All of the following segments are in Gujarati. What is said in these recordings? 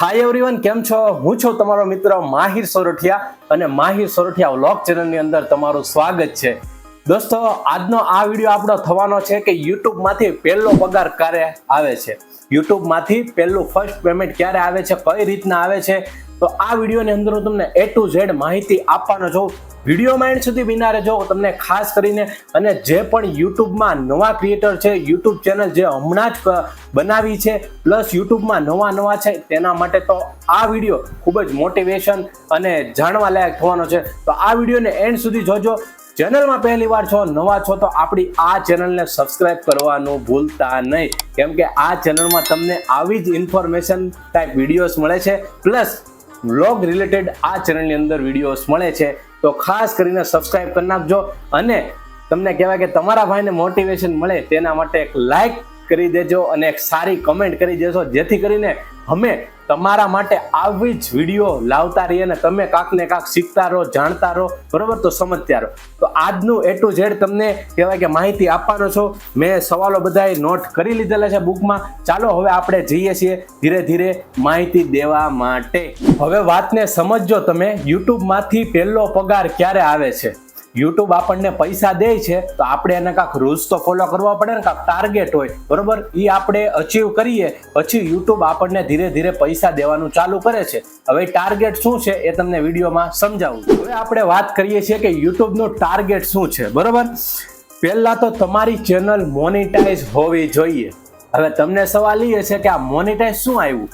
હાય એવરીવન કેમ છો? હું છું તમારો મિત્ર માહિર સોરઠિયા અને માહિર સોરઠિયા વ્લોગ ચેનલની અંદર તમારું સ્વાગત છે. દોસ્તો, આજનો આ વીડિયો આપણો થવાનો છે કે યુટ્યુબમાંથી પહેલો પગાર ક્યારે આવે છે? યુટ્યુબમાંથી પહેલું ફર્સ્ટ પેમેન્ટ ક્યારે આવે છે? કઈ રીતના આવે છે? તો આ વિડીયોની અંદર હું તમને એ ટુ ઝેડ માહિતી આપવાનો છું. વિડીયોમાં એન્ડ સુધી વિના રહેજો. તમને ખાસ કરીને અને જે પણ યુટ્યુબમાં નવા ક્રિએટર છે, યુટ્યુબ ચેનલ જે હમણાં જ બનાવી છે પ્લસ યુટ્યુબમાં નવા નવા છે, તેના માટે તો આ વીડિયો ખૂબ જ મોટિવેશન અને જાણવા લાયક થવાનો છે. તો આ વિડીયોને એન્ડ સુધી જોજો. ચેનલમાં પહેલી વાર છો, નવા છો, તો આપણી આ ચેનલને સબસ્ક્રાઇબ કરવાનું ભૂલતા નહીં. કેમ કે આ ચેનલમાં તમને આવી જ ઇન્ફોર્મેશન ટાઈપ વિડીયોઝ મળે છે પ્લસ વ્લોગ રિલેટેડ આ ચેનલની અંદર વિડીયોઝ મળે છે. તો ખાસ કરીને સબસ્ક્રાઇબ કરી નાખજો અને તમને કહેવાય કે તમારા ભાઈને મોટિવેશન મળે, તેના માટે એક લાઈક કરી દેજો અને એક સારી કમેન્ટ કરી દેજો. જેથી કરીને અમે તમારા માટે આવી જ વીડિયો લાવતા રહીએ અને તમે કાંક ને કાંક શીખતા રહો, જાણતા રહો, બરોબર? તો સમજતા રહો. તો આજનું એ ટુ ઝેડ તમને કહેવાય કે માહિતી આપવાનો છો. મેં સવાલો બધાએ નોટ કરી લીધેલા છે બુકમાં. ચાલો હવે આપણે જઈએ છીએ ધીરે ધીરે માહિતી દેવા માટે. હવે વાતને સમજજો તમે. યુટ્યુબમાંથી પહેલો પગાર ક્યારે આવે છે? યુટ્યુબ આપણને પૈસા દે છે, તો આપણે એને કાંક રૂલ્સ તો ફોલો કરવા પડે ને કાંક ટાર્ગેટ હોય, બરોબર? એ આપણે અચીવ કરીએ, પછી યુટ્યુબ આપણને ધીરે ધીરે પૈસા દેવાનું ચાલુ કરે છે. હવે ટાર્ગેટ શું છે એ તમને વિડીયોમાં સમજાવું હવે આપણે વાત કરીએ છીએ કે યુટ્યુબનું ટાર્ગેટ શું છે, બરોબર? પહેલાં તો તમારી ચેનલ મોનિટાઈઝ હોવી જોઈએ. હવે તમને સવાલ એ છે કે આ મોનિટાઈઝ શું આવ્યું?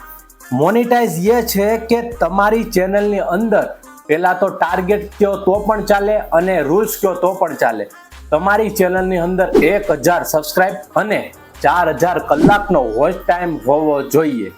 મોનિટાઈઝ એ છે કે તમારી ચેનલની અંદર પહેલા તો ટાર્ગેટ કયો તો પણ ચાલે અને રૂલ્સ કયો તો પણ ચાલે. તમારી ચેનલની અંદર એક હજાર સબસ્ક્રાઇબ અને ચાર હજાર કલાકનો વોચ ટાઈમ હોવો જોઈએ.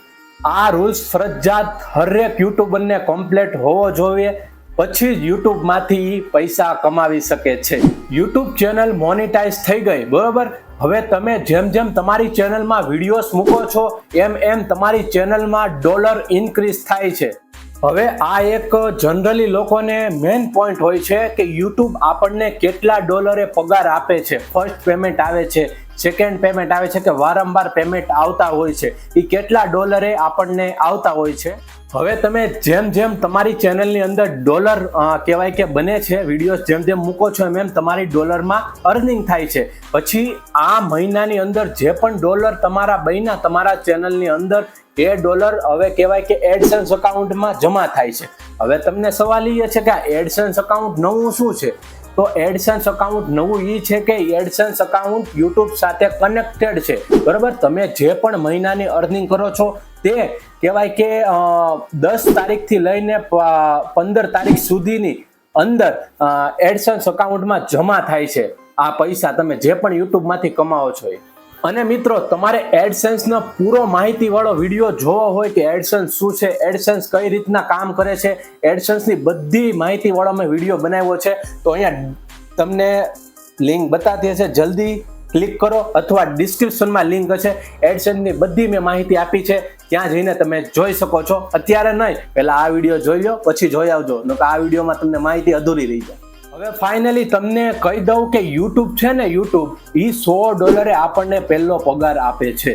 આ રૂલ્સ ફરજિયાત હરેક યુટ્યુબરને કમ્પ્લીટ હોવો જોઈએ. પછી જ યુટ્યુબમાંથી પૈસા કમાવી શકે છે. યુટ્યુબ ચેનલ મોનિટાઈઝ થઈ ગઈ, બરોબર? હવે તમે જેમ જેમ તમારી ચેનલમાં વિડીયોઝ મૂકો છો, એમ એમ તમારી ચેનલમાં ડોલર ઇન્ક્રીઝ થાય છે. હવે આ એક જનરલી લોકોને મેઇન પોઈન્ટ હોય છે કે યુટ્યુબ આપણને કેટલા ડોલરે પગાર આપે છે. ફર્સ્ટ પેમેન્ટ આવે છે. સેકન્ડ પેમેન્ટ આવે છે કે વારંવાર પેમેન્ટ આવતા હોય છે. એ કેટલા ડોલરે આપણને આવતા હોય છે? હવે તમે જેમ જેમ તમારી ચેનલની અંદર ડોલર કહેવાય કે બને છે વિડીયોઝ જેમ જેમ મૂકો છો એમ એમ તમારી ડોલરમાં અર્નિંગ થાય છે. પછી આ મહિનાની અંદર જે પણ ડોલર તમારા બન્યા, તમારા ચેનલની અંદર એ ડોલર હવે કહેવાય કે એડસન્સ અકાઉન્ટમાં જમા થાય છે. હવે તમને સવાલ એ છે કે આ એડસન્સ અકાઉન્ટ નવું શું છે? તો એડસન્સ અકાઉન્ટ નવું એ છે કે એડસન્સ અકાઉન્ટ યુટ્યુબ સાથે કનેક્ટેડ છે. બરાબર? તમે જે પણ મહિનાની અર્નિંગ કરો છો, તે કહેવાય કે દસ તારીખથી લઈને પંદર તારીખ સુધીની અંદર એડસન્સ અકાઉન્ટમાં જમા થાય છે. આ પૈસા તમે જે પણ યુટ્યુબમાંથી કમાવો છો એ. અને મિત્રો, તમારે એડસેન્સનો પૂરો માહિતીવાળો વીડિયો જોવો હોય કે એડસન્સ શું છે, એડસન્સ કઈ રીતના કામ કરે છે, એડસન્સની બધી માહિતીવાળો મેં વીડિયો બનાવ્યો છે, તો અહીંયા તમને લિંક બતાતી હશે. જલ્દી ક્લિક કરો અથવા ડિસ્ક્રિપ્શનમાં લિંક હશે. એડસન્સની બધી મેં માહિતી આપી છે. ત્યાં જઈને તમે જોઈ શકો છો. અત્યારે નહીં, પહેલાં આ વીડિયો જોઈ લો, પછી જોઈ આવજો. નકર આ વિડીયોમાં તમને માહિતી અધૂરી રહી જાય. હવે ફાઇનલી તમને કહી દઉં કે યુટ્યુબ છે ને યુટ્યુબ એ સો ડોલરે આપણને પહેલો પગાર આપે છે.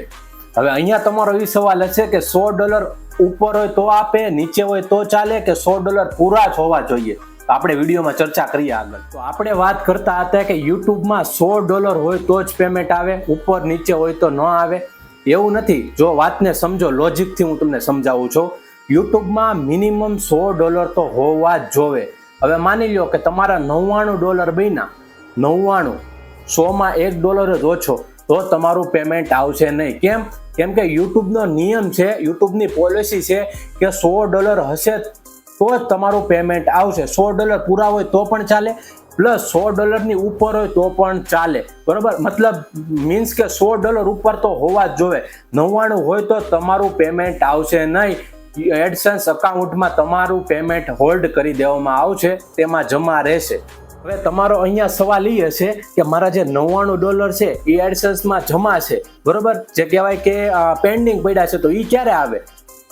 હવે અહીંયા તમારો એ સવાલ હશે કે સો ડોલર ઉપર હોય તો આપે, નીચે હોય તો ચાલે કે સો ડોલર પૂરા જ હોવા જોઈએ? તો આપણે વિડીયોમાં ચર્ચા કરીએ આગળ. તો આપણે વાત કરતા હતા કે યુટ્યુબમાં સો ડોલર હોય તો જ પેમેન્ટ આવે, ઉપર નીચે હોય તો ન આવે. એવું નથી. જો વાતને સમજો લોજિકથી હું તમને સમજાવું છું. યુટ્યુબમાં મિનિમમ સો ડોલર તો હોવા જ જોવે. હવે માની લો કે તમારા નવ્વાણું ડોલર બન્યા, નવ્વાણું, સોમાં એક ડોલર જ ઓછો, તો તમારું પેમેન્ટ આવશે નહીં. કેમ? કેમ કે યુટ્યુબનો નિયમ છે, યુટ્યુબની પોલિસી છે કે સો ડોલર હશે તો જ તમારું પેમેન્ટ આવશે. સો ડોલર પૂરા હોય તો પણ ચાલે, પ્લસ સો ડોલરની ઉપર હોય તો પણ ચાલે. બરાબર? મતલબ મીન્સ કે સો ડોલર ઉપર તો હોવા જ જોવે. નવ્વાણું હોય તો તમારું પેમેન્ટ આવશે નહીં. એડસન્સ અકાઉન્ટમાં તમારું પેમેન્ટ હોલ્ડ કરી દેવામાં આવશે, તેમાં જમા રહેશે. હવે તમારો અહીંયા સવાલ એ હશે કે મારા જે નવ્વાણું ડોલર છે એ એડસન્સમાં જમા છે. બરોબર? જે કહેવાય કે પેન્ડિંગ પડ્યા છે, તો એ ક્યારે આવે?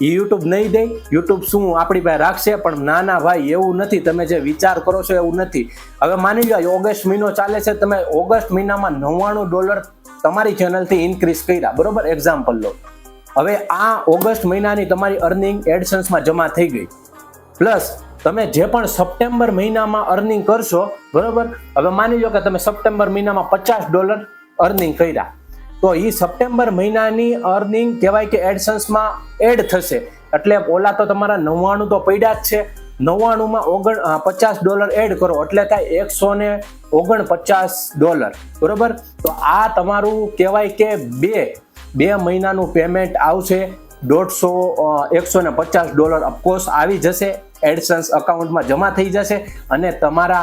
યુટ્યુબ નહીં દે. યુટ્યુબ શું આપણી પાસે રાખશે? પણ ના ના ભાઈ, એવું નથી. તમે જે વિચાર કરો છો, એવું નથી. હવે માની લો ઓગસ્ટ મહિનો ચાલે છે, તમે ઓગસ્ટ મહિનામાં નવ્વાણું ડોલર તમારી ચેનલથી ઇન્ક્રીઝ કર્યા. બરોબર? એક્ઝામ્પલ લો. હવે આ ઓગસ્ટ મહિનાની તમારી અર્નિંગ એડસન્સમાં જમા થઈ ગઈ. પ્લસ તમે જે પણ સપ્ટેમ્બર મહિનામાં અર્નિંગ કરશો, બરોબર? હવે માની લો કે તમે સપ્ટેમ્બર મહિનામાં પચાસ ડોલર અર્નિંગ કર્યા. તો એ સપ્ટેમ્બર મહિનાની અર્નિંગ કહેવાય કે એડસન્સમાં એડ થશે. એટલે ઓલા તો તમારા નવ્વાણું તો પડ્યા જ છે. નવ્વાણુંમાં ઓગણ પચાસ ડોલર એડ કરો, એટલે થાય એકસો ને ઓગણપચાસ ડોલર બરોબર? તો આ તમારું કહેવાય કે બે બે મહિનાનું પેમેન્ટ આવશે. દોઢસો એકસો ને પચાસ ડોલર અફકોર્સ આવી જશે. એડસન્સ અકાઉન્ટમાં જમા થઈ જશે અને તમારા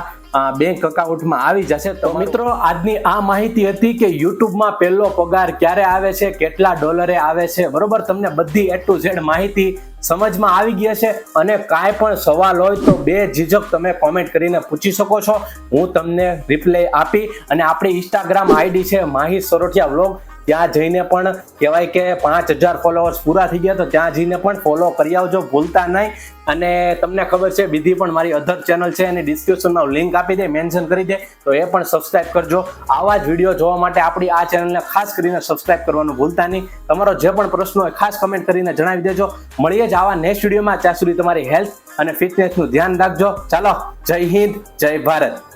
બેંક અકાઉન્ટમાં આવી જશે. તો મિત્રો આજની આ માહિતી હતી કે યુટ્યુબમાં પહેલો પગાર ક્યારે આવે છે કેટલા ડોલરે આવે છે? બરોબર? તમને બધી એ ટુ ઝેડ માહિતી સમજમાં આવી ગઈ હશે અને કાંઈ પણ સવાલ હોય તો બે ઝીઝક તમે કોમેન્ટ કરીને પૂછી શકો છો. હું તમને રિપ્લાય આપી અને આપણી ઇન્સ્ટાગ્રામ આઈડી છે માહી સરોઠિયા વ્લોગ ત્યાં જઈને પણ કહેવાય કે પાંચ હજાર ફોલોઅર્સ પૂરા થઈ ગયા તો ત્યાં જઈને પણ ફોલો કરી આવજો, ભૂલતા નહીં. અને તમને ખબર છે, બીજી પણ મારી અધર ચેનલ છે, એની ડિસ્ક્રિપ્શનમાં લિંક આપી દે મેન્શન કરી દે, તો એ પણ સબસ્ક્રાઇબ કરજો. આવા જ વીડિયો જોવા માટે આપણી આ ચેનલને ખાસ કરીને સબસ્ક્રાઇબ કરવાનું ભૂલતા નહીં. તમારો જે પણ પ્રશ્ન હોય, ખાસ કમેન્ટ કરીને જણાવી દેજો. મળીએ જ આવા નેક્સ્ટ વિડીયોમાં ત્યાં સુધી તમારી હેલ્થ અને ફિટનેસનું ધ્યાન રાખજો. ચાલો, જય હિન્દ, જય ભારત.